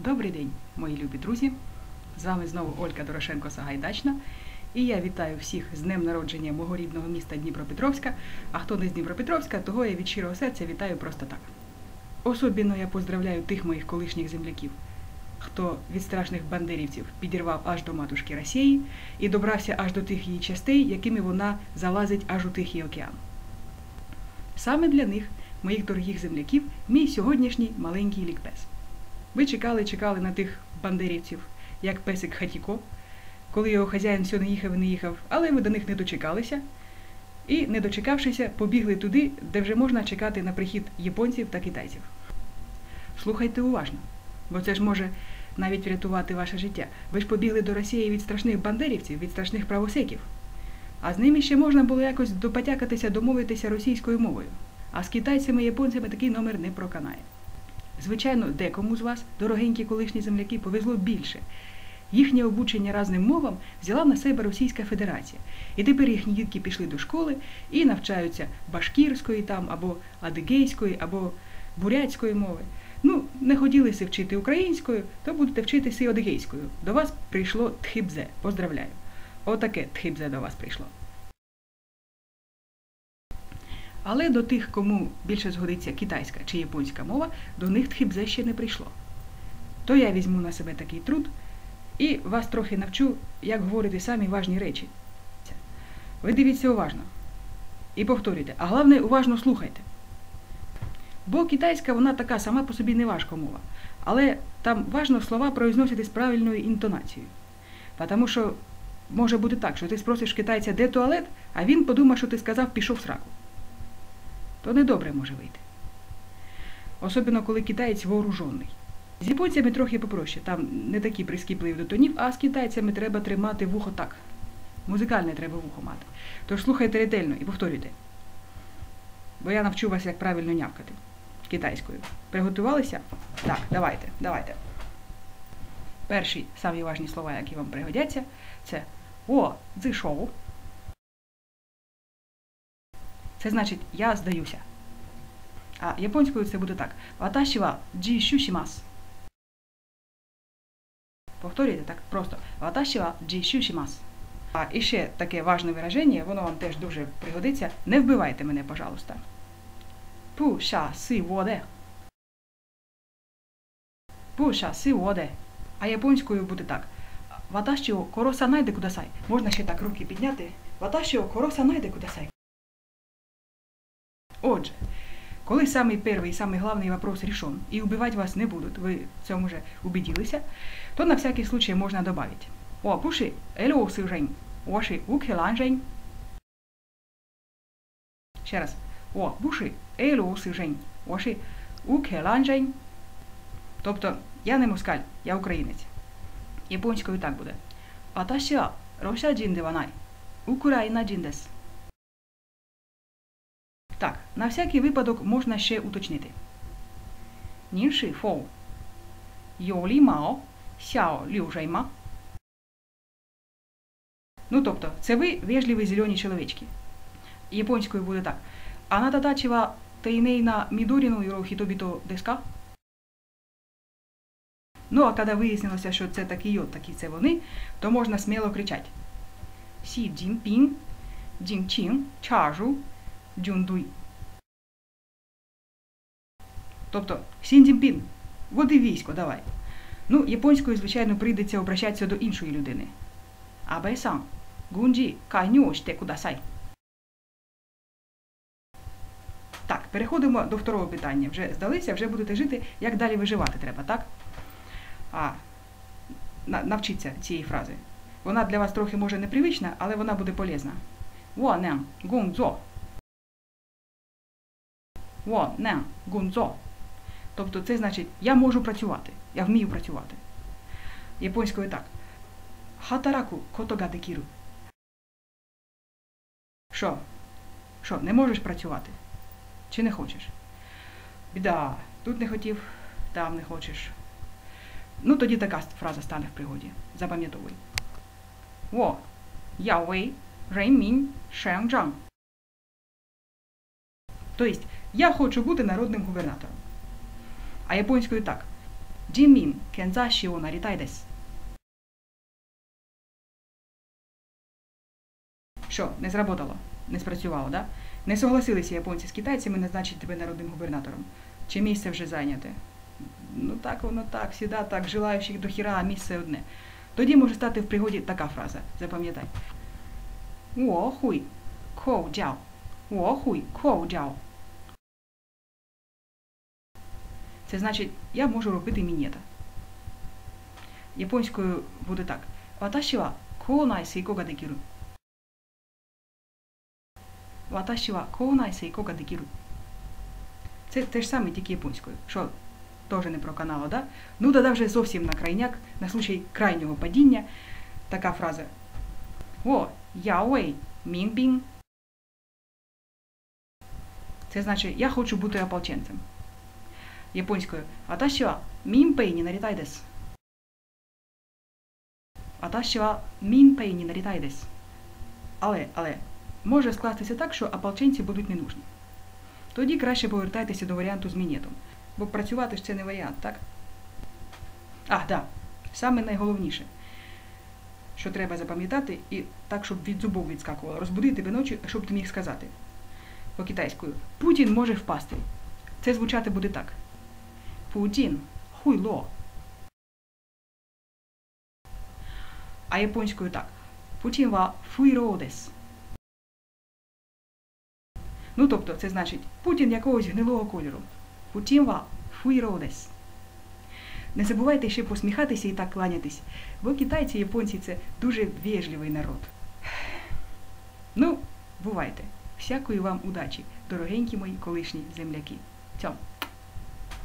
Добрий день, мої любі друзі! З вами знову Ольга Дорошенко Сагайдачна. І я вітаю всіх з днем народження мого рідного міста Дніпропетровська. А хто не з Дніпропетровська, того я від щирого серця вітаю просто так. Особливо я поздравляю тих моїх колишніх земляків, хто від страшних бандерівців підірвав аж до матушки Росії і добрався аж до тих її частей, якими вона залазить аж у Тихий океан. Саме для них, моїх дорогих земляків, мій сьогоднішній маленький лікбез. Ви чекали, чекали на тих бандерівців, як песик Хатіко, коли його хазяїн все не їхав і не їхав, але ви до них не дочекалися. І, не дочекавшися, побігли туди, де вже можна чекати на прихід японців та китайців. Слухайте уважно, бо це ж може навіть врятувати ваше життя. Ви ж побігли до Росії від страшних бандерівців, від страшних правосеків. А з ними ще можна було якось допотякатися, домовитися російською мовою. А з китайцями і японцями такий номер не проканає. Звичайно, декому з вас, дорогенькі колишні земляки, повезло більше. Їхнє обучення разним мовам взяла на себе Російська Федерація. І тепер їхні дітки пішли до школи і навчаються башкірської там, або адигейської, або бурятської мови. Ну, не хотілися вчити українською, то будете вчитися і адигейською. До вас прийшло тхибзе. Поздравляю. Отаке тхибзе до вас прийшло. Але до тих, кому більше згодиться китайська чи японська мова, до них тхибзе ще не прийшло. То я візьму на себе такий труд і вас трохи навчу, як говорити самі важні речі. Ви дивіться уважно. І повторюйте, а головне, уважно слухайте. Бо китайська вона така сама по собі не важка мова. Але там важно слова произносити з правильною інтонацією. Тому що може бути так, що ти спросиш китайця, де туалет, а він подумає, що ти сказав, пішов в сраку. То недобре може вийти. Особливо, коли китаєць вооружений. З японцями трохи попроще, там не такі прискіпливі до тонів, а з китайцями треба тримати вухо так. Музикальне треба вухо мати. Тож слухайте ретельно і повторюйте. Бо я навчу вас, як правильно нявкати китайською. Приготувалися? Так, давайте, давайте. Перші самі важні слова, які вам пригодяться, це о, зишов. Це значить я здаюся. А японською це буде так. Ваташі ва джішушімас. Повторюйте так просто. Ваташі ва джішушімас. А і ще таке важне вираження, воно вам теж дуже пригодиться. Не вбивайте мене, пожалуйста. Пу ша си воде. Пу ша си воде. А японською буде так. Ваташі о короса найде кудасай. Можна ще так руки підняти. Ваташі о короса найде кудасай. Отже, коли самий перший самий главний вопрос решен, і убивать вас не будуть, ви в цьому вже убедилися, то на всякий случай можна добавить. О, пуши, ело жень, оши укхелан жень. Ще раз. О, пуши, ело жень, оши укхелан жень. Тобто, я не москаль, я українець. Японською так буде. Ваташі ва росіяджин де ванай. Україна джин. На всякий випадок можна ще уточнити. Нінши фоу. Йолі мао, сяо лю жайма. Ну, тобто, це ви вежливі зелені чоловічки. Японською буде так. А на татачіва тейнейна мідоріну йоро хітобіто деска? Ну, а коли вияснилося, що це такі от такі це вони, то можна сміло кричати. Сі Цзіньпін, Джінчин, Чажу, Джундуй. Тобто Сіндзінпін, води військо, давай. Ну, японською, звичайно, прийдеться обращатися до іншої людини. Абай-сан, гунджі, кайню ште кудасай. Так, переходимо до второго питання. Вже здалися, вже будете жити, як далі виживати треба, так? А, навчіться цієї фрази. Вона для вас трохи може непривична, але вона буде полезна. Во-нен, гунзо. Во-нен, гунзо. Тобто це значить, я можу працювати, я вмію працювати. Японською так. Хатараку котога. Що? Що, не можеш працювати? Чи не хочеш? Біда, тут не хотів, там не хочеш. Ну, тоді така фраза стане в пригоді. Запам'ятовуй. Во, я вей, реймінь, шенджан. Тобто, я хочу бути народним губернатором. А японською так. Джиммін, кензаші о нарітай дес. Що, не зработало? Не спрацювало, да? Не согласилися японці з китайцями назначити тебе народним губернатором. Чи місце вже зайняте? Ну так воно так, всіда так, желаючих до хіра, а місце одне. Тоді може стати в пригоді така фраза. Запам'ятай. Уо хуй, коу джао. Уо хуй, коу джао. Це значить, я можу робити мінета. Японською буде так. Ваташі ва коунай сейко га декіру. Ваташі ва коунай сейко га декіру. Це те ж саме, тільки японською. Що теж не про канал, да? Ну, тоді вже зовсім на крайняк, на случай крайнього падіння. Така фраза. О, яуей, мінбін. Це значить, я хочу бути ополченцем. Японською. Аташі ва мінпей ні нарітай дес. Аташі ва мінпей ні нарітай дес. Але, але, може скластися так, що ополченці будуть не нужні. Тоді краще повертайтеся до варіанту з мінетом. Бо працювати ж це не варіант, так? А, так. Да. Саме найголовніше, що треба запам'ятати, і так, щоб від зубов відскакувало, розбудити тебе ночі, щоб ти міг сказати. По китайською Путін може впасти. Це звучати буде так. Путін хуйло. А японською так. Путін ва фуйроодес. Ну, тобто, це значить Путін якогось гнилого кольору. Путін ва фуйроодес. Не забувайте ще посміхатися і так кланятись, бо китайці і японці це дуже вежливий народ. Ну, бувайте. Всякої вам удачі, дорогенькі мої колишні земляки. Цьом.